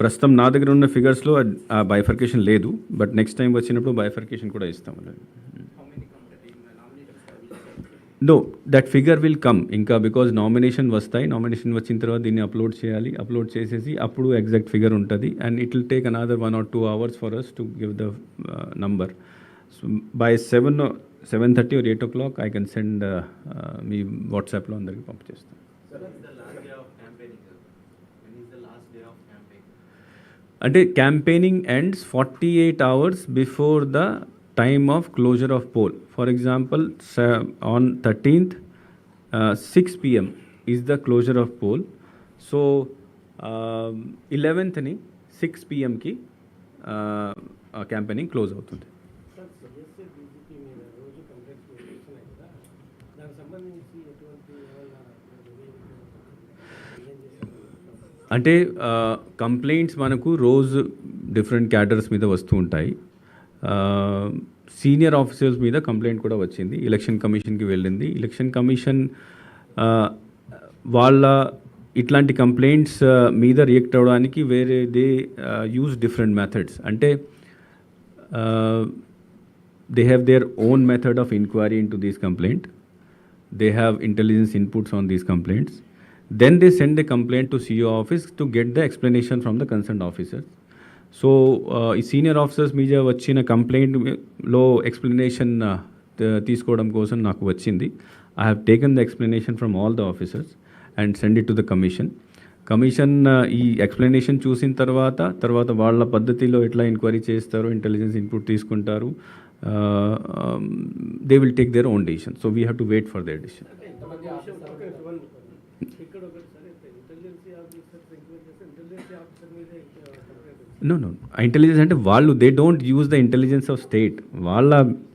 ప్రస్తుతం నా దగ్గర ఉన్న ఫిగర్స్లో ఆ బైఫర్కేషన్ లేదు బట్ నెక్స్ట్ టైం వచ్చినప్పుడు బైఫర్కేషన్ కూడా ఇస్తాం. No that figure will come ఇంకా బికాజ్ నామినేషన్ వస్తాయి. నామినేషన్ వచ్చిన తర్వాత దీన్ని అప్లోడ్ చేయాలి. అప్లోడ్ చేసేసి అప్పుడు ఎగ్జాక్ట్ ఫిగర్ ఉంటుంది. And it will take another one or two hours for us to give the number so by seven seven thirty or eight o'clock I can send me వాట్సాప్లో అందరికీ పంపించేస్తాను. అంటే campaigning ends forty eight hours before the time of closure of poll. For example on thirteenth six PM is the closure of poll so ఇలెవెన్త్ని six పిఎంకి campaigning close అవుతుంది sir CSA DGP మీద రోజు complaints మీరు వస్తున్నాయి కదా దానికి సంబంధించి ఎటువంటి ఏమన్నా ఏం చేశారు అంటే కంప్లైంట్స్ మనకు రోజు డిఫరెంట్ క్యాడర్స్ మీద వస్తూ ఉంటాయి. సీనియర్ ఆఫీసర్స్ మీద కంప్లైంట్ కూడా వచ్చింది. ఎలక్షన్ కమిషన్కి వెళ్ళింది. ఎలక్షన్ కమిషన్ వాళ్ళ ఇట్లాంటి కంప్లైంట్స్ మీద రియాక్ట్ అవ్వడానికి వేరే దే యూజ్ డిఫరెంట్ మెథడ్స్ అంటే they have their own method of of into these complaint they have intelligence inputs on these complaints then they send the complaint to ceo office to get the explanation from the concerned officers. So uh, ఈ senior officers మీద వచ్చిన కంప్లైంట్లో explanation uh, తీసుకోవడం కోసం నాకు వచ్చింది. I have taken the explanation from all the officers and send it to the commission commission ఈ explanation చూసిన తర్వాత తర్వాత వాళ్ళ పద్ధతిలో ఎట్లా ఎంక్వైరీ చేస్తారు ఇంటెలిజెన్స్ ఇన్పుట్ తీసుకుంటారు they will take their own decision so we have to wait for their decision no no intelligence అంటే వాళ్ళు they don't use the intelligence of state వాళ్ళ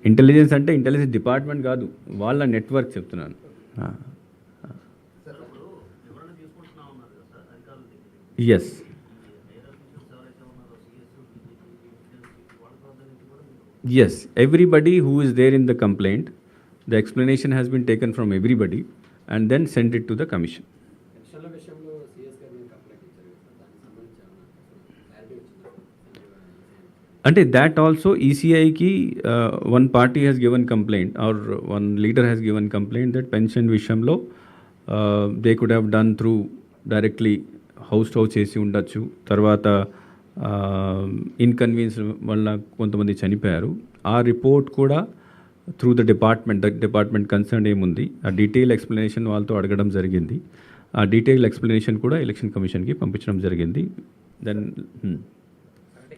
ఇంటెలిజెన్స్ అంటే ఇంటెలిజెన్స్ డిపార్ట్మెంట్ కాదు వాళ్ళ నెట్వర్క్ చెప్తున్నాను. Yes yes everybody who is there in the complaint the explanation has been taken from everybody and then send it to the commission అంటే that also ఈసీఐకి one party has given complaint or one leader has given complaint that pension విషయంలో they could have done through directly house house చేసి ఉండొచ్చు. తర్వాత inconvenience వల్ల కొంతమంది చనిపోయారు. ఆ report కూడా through the department the department concern ఏముంది? ఆ డీటెయిల్ ఎక్స్ప్లెనేషన్ వాళ్ళతో అడగడం జరిగింది. ఆ డీటెయిల్ ఎక్స్ప్లెనేషన్ కూడా ఎలక్షన్ కమిషన్కి పంపించడం జరిగింది. దెన్ అంటే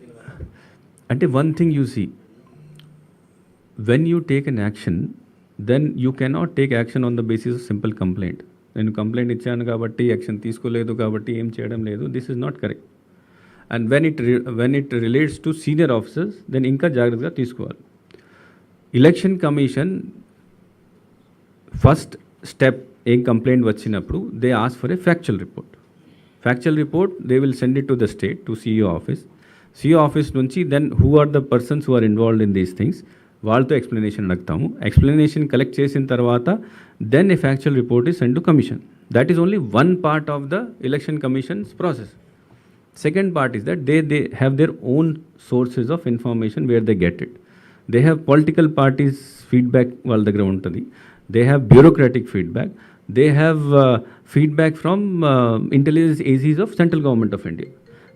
దీనివల్ల అంటే one thing you see when you take an action then you cannot take action on the basis of simple complaint నేను కంప్లైంట్ ఇచ్చాను కాబట్టి యాక్షన్ తీసుకోలేదు కాబట్టి ఏం చేయడం లేదు. This is not correct and when it when it relates to senior officers then ఇంకా జాగ్రత్తగా తీసుకోవాలి. ఎలక్షన్ కమిషన్ ఫస్ట్ స్టెప్ ఏం కంప్లైంట్ వచ్చినప్పుడు they ask for a factual report factual report they will send it to the state to CEO office CEO office నుంచి then who are the persons who are involved in these things వాళ్ళతో explanation అడుగుతాము. Explanation collect చేసిన తర్వాత then a factual report is send to commission that is only one part of the election commission's process second part is that they they have their own sources of information where they get it they have political parties feedback వాళ్ళ దగ్గర ఉంటుంది they have bureaucratic feedback they have feedback from intelligence ages of central government of India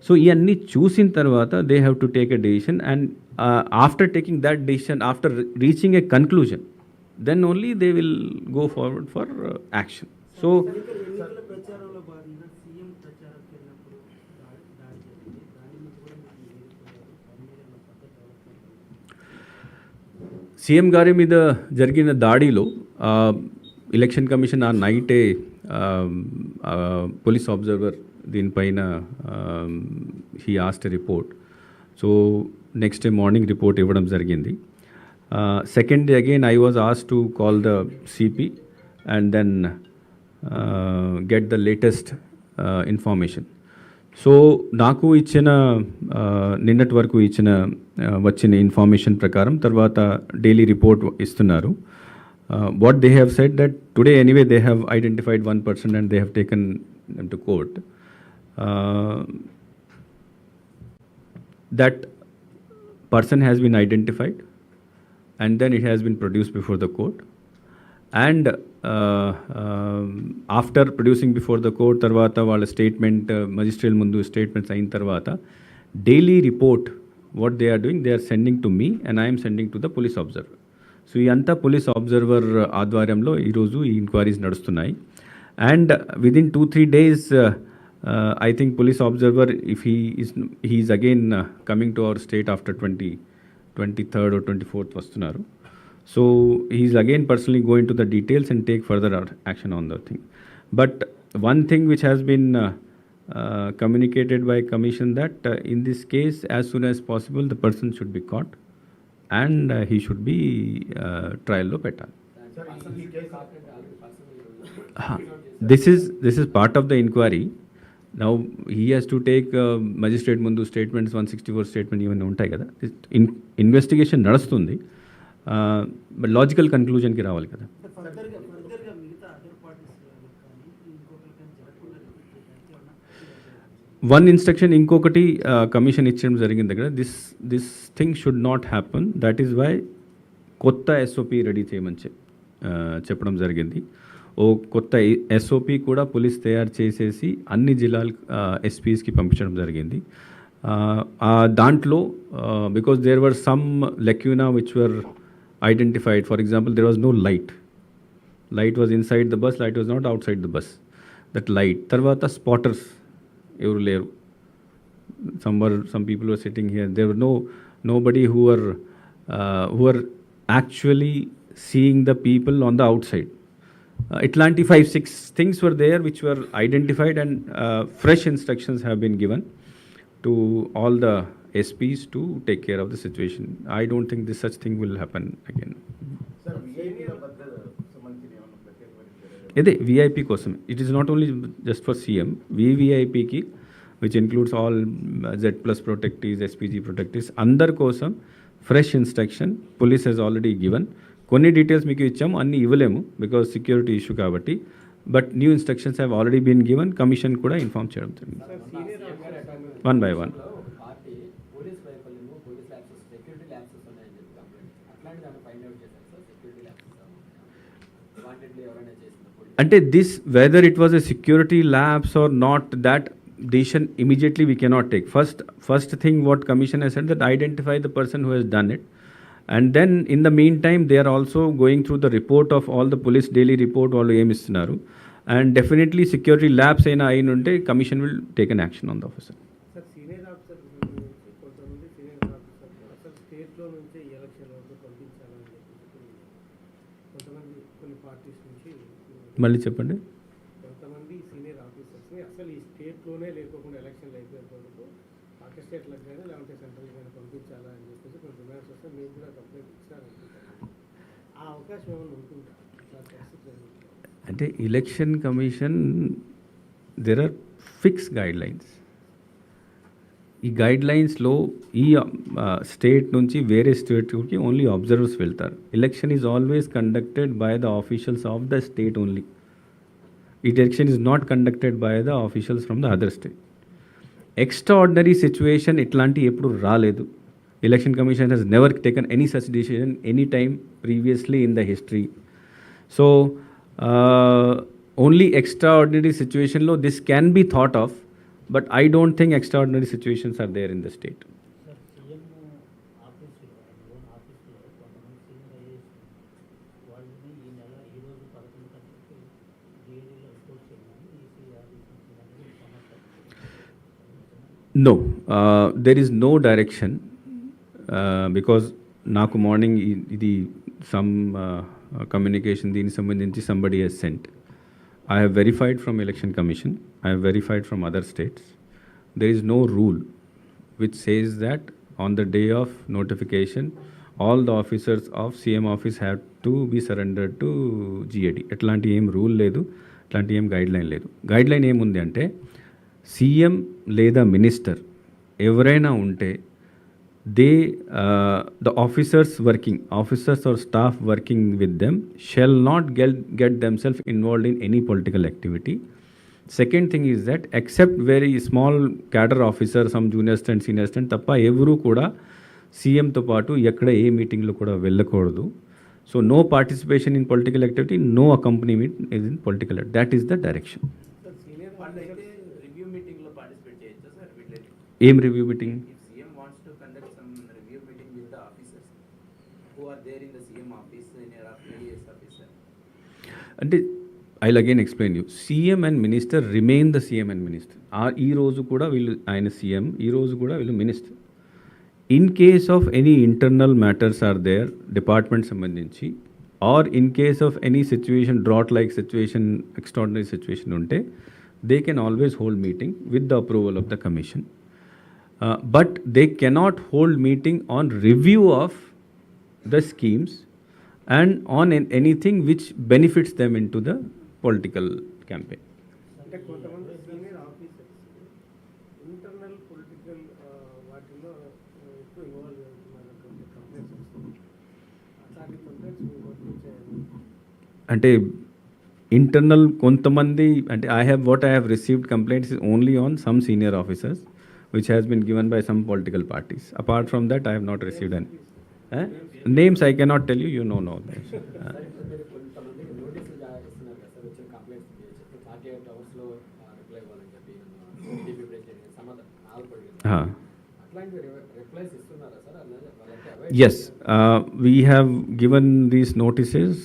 so ఇవన్నీ చూసిన తర్వాత they have to take a decision and after taking that decision after reaching a conclusion then only they will go forward for action so CM గారి మీద జరిగిన దాడిలో election commission ఆ నైటే police observer దీనిపైన he asked report so next day morning report ఇవ్వడం జరిగింది. Second day again I was as to call the CP and then get the latest information so నాకు ఇచ్చిన ఆ, నిన్నటి వరకు ఇచ్చిన ఆ, వచ్చిన ఇన్ఫర్మేషన్ ప్రకారం తర్వాత డైలీ రిపోర్ట్ ఇస్తున్నారు uh, what they have said that today anyway they have identified one person and they have taken them to court. Uh, that person has been identified and then it has been produced before the court and after producing before the court తర్వాత వాళ్ళ statement magistrate ముందు statements అయిన తర్వాత daily report what they are doing they are sending to me and I'm sending to the police observer so ఈ అంతా police observer ఆధ్వర్యంలో ఈరోజు ఈ ఇంక్వైరీస్ నడుస్తున్నాయి. And within two three days I think police observer if he is he is again coming to our state after twenty twenty third twenty fourth వస్తున్నారు. So he's again personally going to the details and take further action on the thing. But one thing which has been uh, uh, communicated by commission that uh, in this case, as soon as possible, the person should be caught and uh, he should be uh, trial లో పెట్టాలి this is this is part of the inquiry now he has to take uh, magistrate ముందు statements one sixty four statement ఇవన్నీ ఉంటాయి కదా in investigation నడుస్తుంది logical కన్క్లూజన్కి రావాలి కదా. వన్ ఇన్స్ట్రక్షన్ ఇంకొకటి కమిషన్ ఇచ్చడం జరిగింది దగ్గర. This this thing should not happen that is why కొత్త ఎస్ఓపి రెడీ చేయమని చెప్పడం జరిగింది. ఓ కొత్త ఎస్ఓపి కూడా పోలీస్ తయారు చేసేసి అన్ని జిల్లాల ఎస్పీస్కి పంపించడం జరిగింది. దాంట్లో because there were some lacuna which were identified. For example, there was no light. Light was inside the bus, light was not outside the bus. That light. Tarvata spotters, every spotters. Some were, some people were sitting here. There were no nobody who were uh, who were actually seeing the people on the outside. Uh, Atlanti 5 6 things were there which were identified, and uh, fresh instructions have been given to all the to take care of the situation I don't think this such thing will happen again sir విఐపీల భద్రత సంబంధించిన ఏమన్నా ప్రత్యేకమైన చర్యలు? ఇదే VIP కోసం. It is not only just for CM వివిఐపికి which includes all Z plus protectees SPG protectees అందరి కోసం fresh instruction police has already given కొన్ని డీటెయిల్స్ మీకు ఇచ్చాము అన్ని ఇవ్వలేము బికాస్ సెక్యూరిటీ ఇష్యూ కాబట్టి. But new instructions have already been given commission కూడా inform చేయడం జరిగింది. One by one party police వైఫల్యము police lapses security lapses ఉన్నాయని చెప్పి కంప్లైంట్ అట్లాంటి దాన్ని ఫైండ్ అవుట్ చేశారు సార్ సెక్యూరిటీ ల్యాబ్సెస్ వాంటెడ్లీ ఎవరైనా చేసిన పోలీస్ అంటే this whether it was a security lapse or not that decision immediately we cannot take first first thing what commission has said that identify the person who has done it and then in the meantime they are also going through the report of all the police daily report వాళ్ళు ఏమి ఇస్తున్నారు and definitely security lapse అయినా అయిన ఉంటే commission will take an action on the officer sir నుంచి election పంపించాలని కొంతమంది కొన్ని పార్టీస్ నుంచి మళ్ళీ చెప్పండి. కొంతమంది సీనియర్ ఆఫీసర్స్ని అసలు ఈ స్టేట్లోనే లేకోకుండా ఎలక్షన్లు అయిపోయేంత వరకు పాక స్టేట్లకు కానీ లేకపోతే సెంట్రల్ కానీ పంపించాలా అని చెప్పేసి కొన్ని డిమాండ్స్ వస్తే కూడా కంప్లైంట్ ఆ అవకాశం ఏమైనా ఉంటుందా? అంటే election commission there are fix guidelines ఈ గైడ్ లైన్స్లో ఈ స్టేట్ నుంచి వేరే స్టేట్కి ఓన్లీ అబ్జర్వర్స్ వెళ్తారు. Election is always conducted by the officials of the state only it election is not conducted by the officials from the other state extraordinary situation ఇట్లాంటి ఎప్పుడు రాలేదు. Election commission has never taken any such decision any time previously in the history so only extraordinary సిచ్యువేషన్లో this can be thought of but I don't think extraordinary situations are there in the state sir CM ఆఫీసులో own ఆఫీసులో కొంతమంది senior IAS వాళ్ళని ఈ నెల ఈ రోజు పదకొండు గంటలకు డిఏడీలో రిపోర్ట్ చేయమని ఈసీ ఆదేశించినట్టు సమాచారం no there is no direction because నాకు మార్నింగ్ ఇది సమ్ కమ్యూనికేషన్ దీనికి సంబంధించి somebody has sent I have verified from election commission I have verified from other states there is no rule which says that on the day of notification all the officers of CM office have to be surrender to GAD ఎట్లాంటి ఏం rule లేదు. అట్లాంటి ఏం guideline లేదు. Guideline ఏముంది అంటే CM లేదా minister ఎవరైనా ఉంటే they, uh, the officers working, officers or staff working with them shall not get, get themselves involved in any political activity. Second thing is that except very small cadre officer, some junior assistant, senior assistant తప్ప ఎవరూ కూడా సీఎంతో పాటు ఎక్కడ ఏ మీటింగ్లో కూడా వెళ్ళకూడదు so no participation in political activity no accompaniment is in political that is the direction sir senior వాళ్ళు అంటే I again explain you CM and minister remain the CM and minister ఆ ఈ రోజు కూడా వీళ్ళు ఆయన సీఎం ఈ రోజు కూడా వీళ్ళు minister in case of any internal matters or their department సంబంధించి or in case of any situation drought like situation extraordinary situation ఉంటే they can always hold meeting with the approval of the commission but they cannot hold meeting on review of the schemes and on an- anything which benefits them into the political campaign. అంటే కొంతమంది senior officers internal political నుంచి అంటే internal కొంతమంది అంటే I have what I have received complaints is only on some senior officers which has been given by some political parties apart from that I have not received an names I cannot tell you you know no sir ఇప్పుడు మీరు కొంతమందికి నోటీసులు జా- ఇస్తున్నారు కదా sir వచ్చిన complaints చెప్పి forty eight అవర్స్లో రిప్లై ఇవ్వాలని చెప్పి టీడీపీ ప్రెసిడెంట్ సమాధానం ఆల్పడి అట్లాంటి రిప్లైస్ ఇస్తున్నారా సార్ అలాగే వాళ్ళకి avoid yes we have given these notices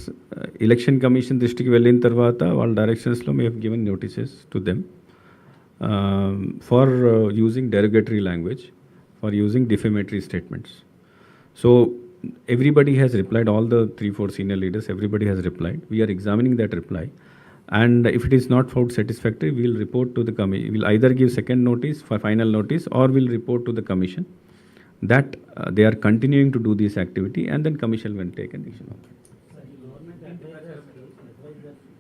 election commission దృష్టికి వెళ్ళిన తర్వాత వాళ్ళ డైరెక్షన్స్లో we have given notices to them for using derogatory language for using defamatory statements So everybody has replied all the three four senior leaders everybody has replied we are examining that reply and if it is not found satisfactory we will report to the committee we'll either give second notice for final notice or we'll report to the commission that uh, they are continuing to do this activity and then commission will take an action on it. Sir ఈ government అడ్వైజర్స్కి అడ్వైజర్స్కి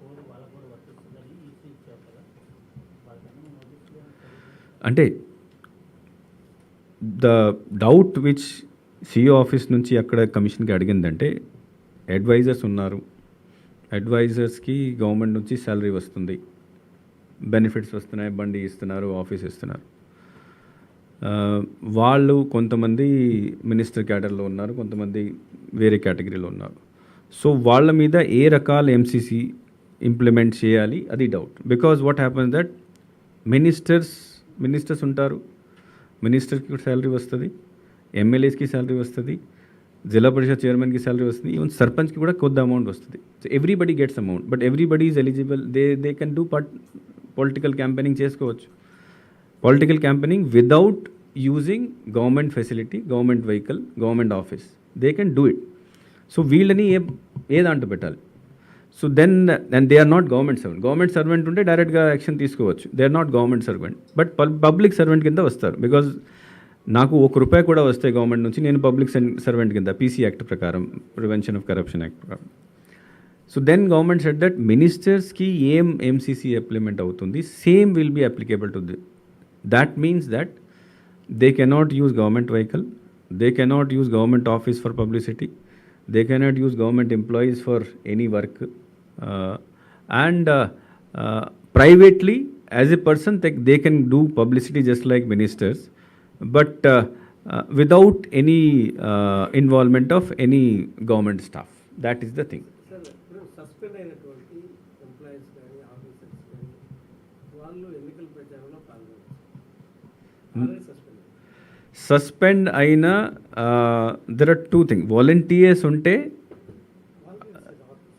code వాళ్ళకు కూడా వర్తిస్తుందని EC ఇచ్చారు కదా వాళ్ళకన్నా నోటీసులు అంటే the doubt which CEO office నుంచి అక్కడ కమిషన్కి అడిగిందంటే అడ్వైజర్స్ ఉన్నారు. అడ్వైజర్స్కి గవర్నమెంట్ నుంచి శాలరీ వస్తుంది. బెనిఫిట్స్ వస్తున్నాయి. బండి ఇస్తున్నారు. ఆఫీస్ ఇస్తున్నారు. వాళ్ళు కొంతమంది మినిస్టర్ క్యాటర్లో ఉన్నారు. కొంతమంది వేరే కేటగిరీలో ఉన్నారు. సో వాళ్ళ మీద ఏ రకాల ఎంసీసీ ఇంప్లిమెంట్ చేయాలి? అది doubt because what happens that ministers ministers ఉంటారు. మినిస్టర్కి శాలరీ వస్తుంది. ఎమ్మెల్యేస్కి శాలరీ వస్తుంది జిల్లా పరిషత్ చైర్మన్కి శాలరీ వస్తుంది ఈవెన్ సర్పంచ్కి కూడా కొద్ది అమౌంట్ వస్తుంది. So everybody gets amount but everybody is eligible they they can do part political campaigning చేసుకోవచ్చు. Political campaigning without using government facility government vehicle government office they can do it so వీళ్ళని ఏ ఏ దాంట్లో పెట్టాలి? So then and they are not government servant government servant ఉంటే డైరెక్ట్గా action తీసుకోవచ్చు. They are not government servant but public servant కింద వస్తారు. బికాజ్ నాకు ఒక రూపాయి కూడా వస్తే గవర్నమెంట్ నుంచి నేను పబ్లిక్ సర్వెంట్ కింద పీసీ యాక్ట్ ప్రకారం ప్రివెన్షన్ ఆఫ్ కరప్షన్ యాక్ట్ ప్రకారం. So then government said that మినిస్టర్స్కి ఏం ఎంసీసీ అప్లిమెంట్ అవుతుంది same will be applicable to the that means that they cannot use government vehicle they cannot use government office for publicity they cannot use government employees for any work and privately as a person they can do publicity just like ministers but without any involvement of any government staff that is the thing suspend అయిన there are two thing volunteers ఉంటే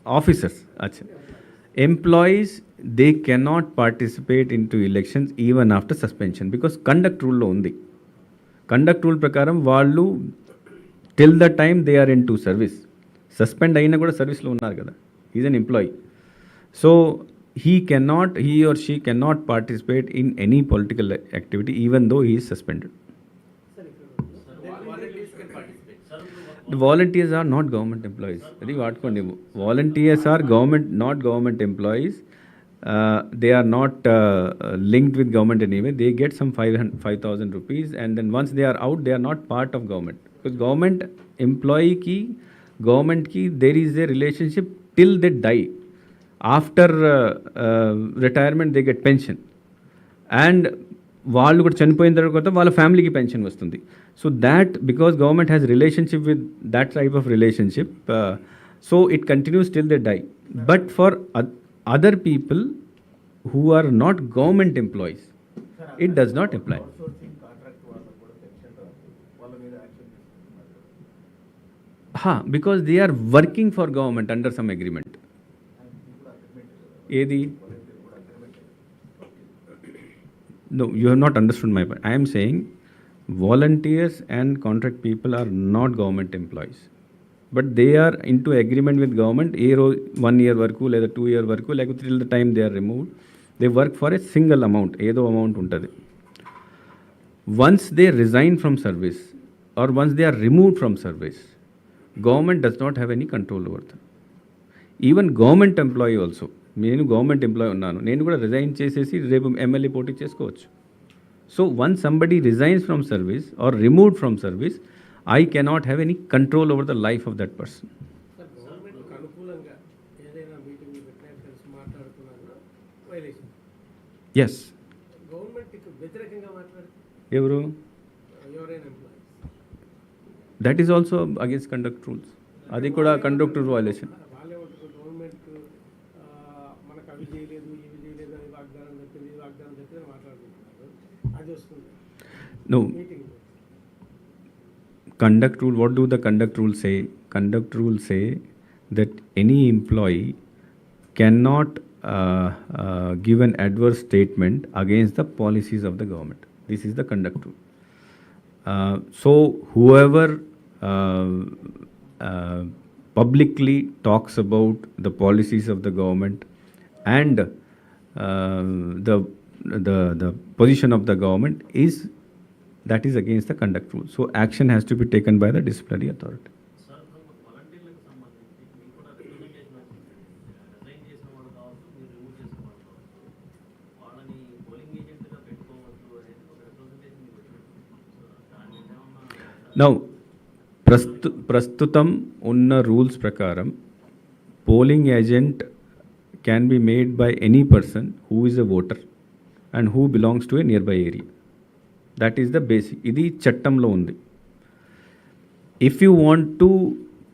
officers అచ్చా employees they cannot participate in to elections even after suspension because conduct రూల్లో ఉంది. Conduct rule ప్రకారం వాళ్ళు till the time they are in to service suspend అయినా కూడా సర్వీస్లో ఉన్నారు కదా. Is an employee so he cannot he or she cannot participate in any political activity even though he suspended volunteers are not government employees అది వాడుకోండి volunteers are government not government employees uh, they are not uh, uh, linked with government anyway. They get some 500 5,000 rupees, and then once they are out, they are not part of government. Because government employee ki, government ki, there is a relationship till they die. After uh, uh, retirement, they get pension. And వాళ్ళు కూడా చనిపోయిన తర్వాత వాళ్ళ ఫ్యామిలీకి pension వస్తుంది so that because government has relationship with that type of relationship so it continues till they die but for other people who are not government employees it does not apply. ha because they are working for government under some agreement. No you have not understood my point. I am saying volunteers and contract people are not government employees. But they are in to agreement with government ఏ రోజు one year వరకు లేదా two year వరకు లేకపోతే till the time they are removed they work for a single amount ఏదో amount ఉంటుంది. Once they resign from service or once they are removed from service government does not have any control over them even government employee also నేను government employee ఉన్నాను నేను కూడా resign చేసేసి రేపు MLA పోటీ చేసుకోవచ్చు. So one somebody resigns from service or removed from service I cannot have any control over the life of that person yes ఎవరు? That is also against conduct rules అది కూడా కండక్ట్ వయలేషన్ నువ్వు conduct rule what do the conduct rules say? Conduct rules say that any employee cannot uh, uh, give an adverse statement against the policies of the government. This is the conduct rule. Uh, so whoever uh, uh, publicly talks about the policies of the government and uh, the, the the position of the government is that is against the conduct rule. So action has to be taken by the disciplinary authority. Sir వాలంటీర్లకు సంబంధించి మీకు కూడా representation వచ్చింది resign చేసిన వాళ్ళు కావచ్చు మీరు remove చేసిన వాళ్ళు కావచ్చు వాళ్ళని పోలింగ్ ఏజెంట్గా పెట్టుకోవద్దు అనేది ఒక రిప్రజెంటేషన్ మీకు వచ్చింది సో దాని మీద ఏమన్నా Now, ప్రస్తు ప్రస్తుతం ఉన్న రూల్స్ ప్రకారం polling agent can be made by any person who is a voter and who belongs to a nearby area that is the basic ఇది చట్టంలో ఉంది. If you want to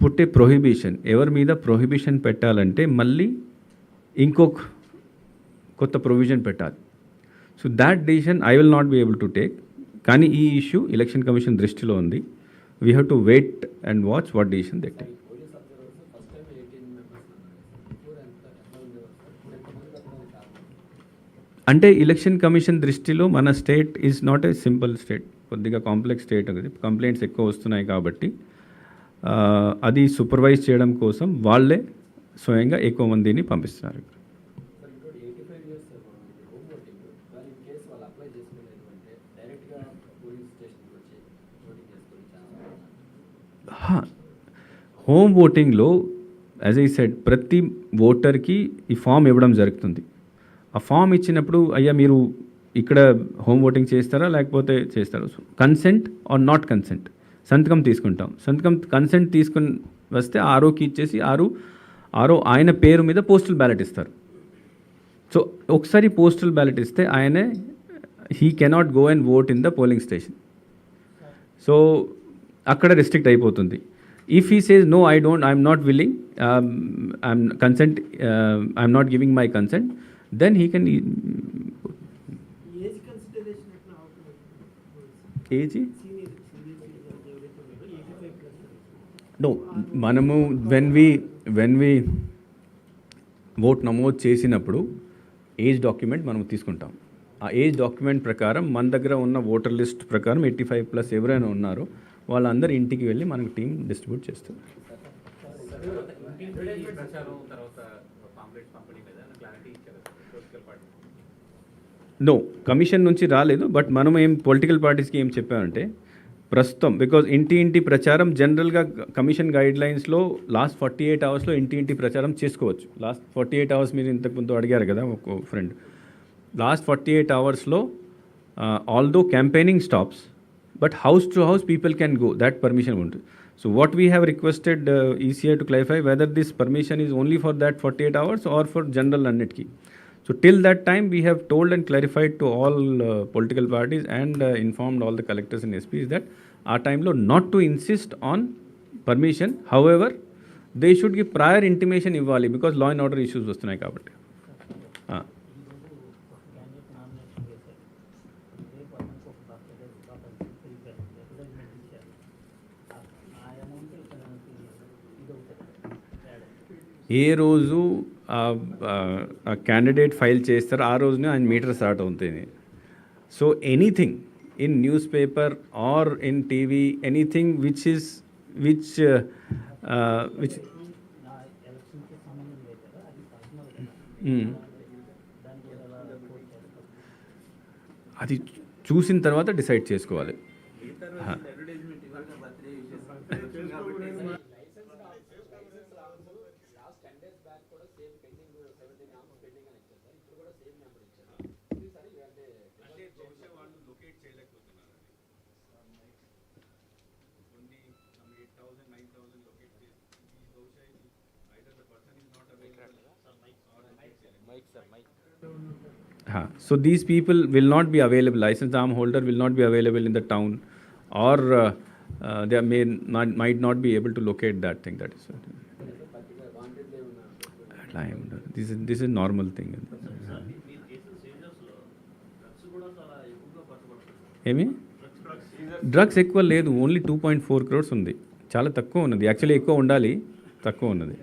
put a prohibition ఎవరి మీద prohibition పెట్టాలంటే మళ్ళీ ఇంకొక కొత్త provision పెట్టాలి. So that decision I will not be able to take కానీ ఈ ఇష్యూ ఎలక్షన్ కమిషన్ దృష్టిలో ఉంది. We have to wait and watch what decision they take అంటే ఎలక్షన్ కమిషన్ దృష్టిలో మన state is not a simple state కొద్దిగా complex state అది. Complaints ఎక్కువ వస్తున్నాయి కాబట్టి అది సూపర్వైజ్ చేయడం కోసం వాళ్ళే స్వయంగా ఎక్కువ మందిని పంపిస్తున్నారు హోమ్ ఓటింగ్లో యాజ్ ఐ సెడ్ ప్రతి ఓటర్కి ఈ ఫామ్ ఇవ్వడం జరుగుతుంది. ఆ ఫామ్ ఇచ్చినప్పుడు అయ్యా మీరు ఇక్కడ హోమ్ ఓటింగ్ చేస్తారా? లేకపోతే చేస్తారా? కన్సెంట్ ఆర్ నాట్ కన్సెంట్ సంతకం తీసుకుంటాం. సంతకం కన్సెంట్ తీసుకుని వస్తే ఆరోకి ఇచ్చేసి ఆరు ఆరో ఆయన పేరు మీద పోస్టల్ బ్యాలెట్ ఇస్తారు. సో ఒకసారి పోస్టల్ బ్యాలెట్ ఇస్తే ఆయనే he cannot go and vote in the polling station so అక్కడ రిస్ట్రిక్ట్ అయిపోతుంది. If he says no I don't I'm not willing I'm consent I'm not giving my consent then he can age no మనము when we when we vote నమోదు చేసినప్పుడు age document మనం తీసుకుంటాం. ఆ age document ప్రకారం మన దగ్గర ఉన్న ఓటర్ లిస్ట్ ప్రకారం ఎయిటీ ఫైవ్ ప్లస్ ఎవరైనా ఉన్నారో వాళ్ళందరూ ఇంటికి వెళ్ళి మనకు టీం డిస్ట్రిబ్యూట్ చేస్తారు. తర్వాత నో కమిషన్ నుంచి రాలేదు బట్ మనం ఏం పొలిటికల్ పార్టీస్కి ఏం చెప్పామంటే ప్రస్తుతం బికాజ్ ఇంటి ఇంటి ప్రచారం జనరల్గా కమిషన్ గైడ్ లైన్స్లో లాస్ట్ ఫార్టీ ఎయిట్ అవర్స్లో ఇంటి ఇంటి ప్రచారం చేసుకోవచ్చు. లాస్ట్ ఫార్టీ ఎయిట్ అవర్స్ మీరు ఇంతకుముందు అడిగారు కదా ఒక ఫ్రెండ్ లాస్ట్ ఫార్టీ ఎయిట్ అవర్స్లో although campaigning stops but house to house people can go that permission ఉంటుంది. So what we have requested ECI to clarify whether this permission is only for that forty eight hours or for general అన్నిటికీ So till that time we have told and clarified to all uh, political parties and uh, informed all the collectors and SPs that our time law not to insist on permission however they should give prior intimation ఇవ్వాలి because law and order issues వస్తున్నాయి కాబట్టి Ah. ఈరోజు ఒక candidate nomination చేశారు రేపు అతనికి ఒక birthday prepare advertisement ఇచ్చారు ఆ- ఆ అమౌంట్ ఇతనికి ఇది అవుతుంది తేడా ఏ రోజు ఆ క్యాండిడేట్ ఫైల్ చేస్తారో. ఆ రోజునే ఆయన మీటర్ స్టార్ట్ అవుతుంది. So anything in newspaper or in TV anything which is which which అది చూసిన తర్వాత డిసైడ్ చేసుకోవాలి హా. అడ్వర్టైజ్మెంట్ ఇవాళ birthday last ten days back కూడా same pending seventeen hours pending అని ఇచ్చారు సార్ ఇప్పుడు కూడా సేమ్ నెంబర్ ఇచ్చారు ఈసారి అంటే అంటే బహుశా వాళ్ళు లొకేట్ చేయలేకపోతున్నారు కొన్ని eight thousand nine thousand locate చేసి బహుశా either the person is not available mike sir mike Huh. So these people will not be available. License arm holder will not be available in the town, or uh, uh, they may not might not be able to locate that thing. That is. Particular wanted ఉన్నారు అట్లా ఏం ఉండదు. This is this is normal thing. మీరు చేసిన సీజన్స్లో drugs కూడా చాలా ఎక్కువగా పట్టుబడుతుంది ఏమి డ్రగ్స్ ఎక్కువ లేదు only two point four crores ఉంది చాలా తక్కువ ఉన్నది యాక్చువల్లీ ఎక్కువ ఉండాలి తక్కువ ఉన్నది.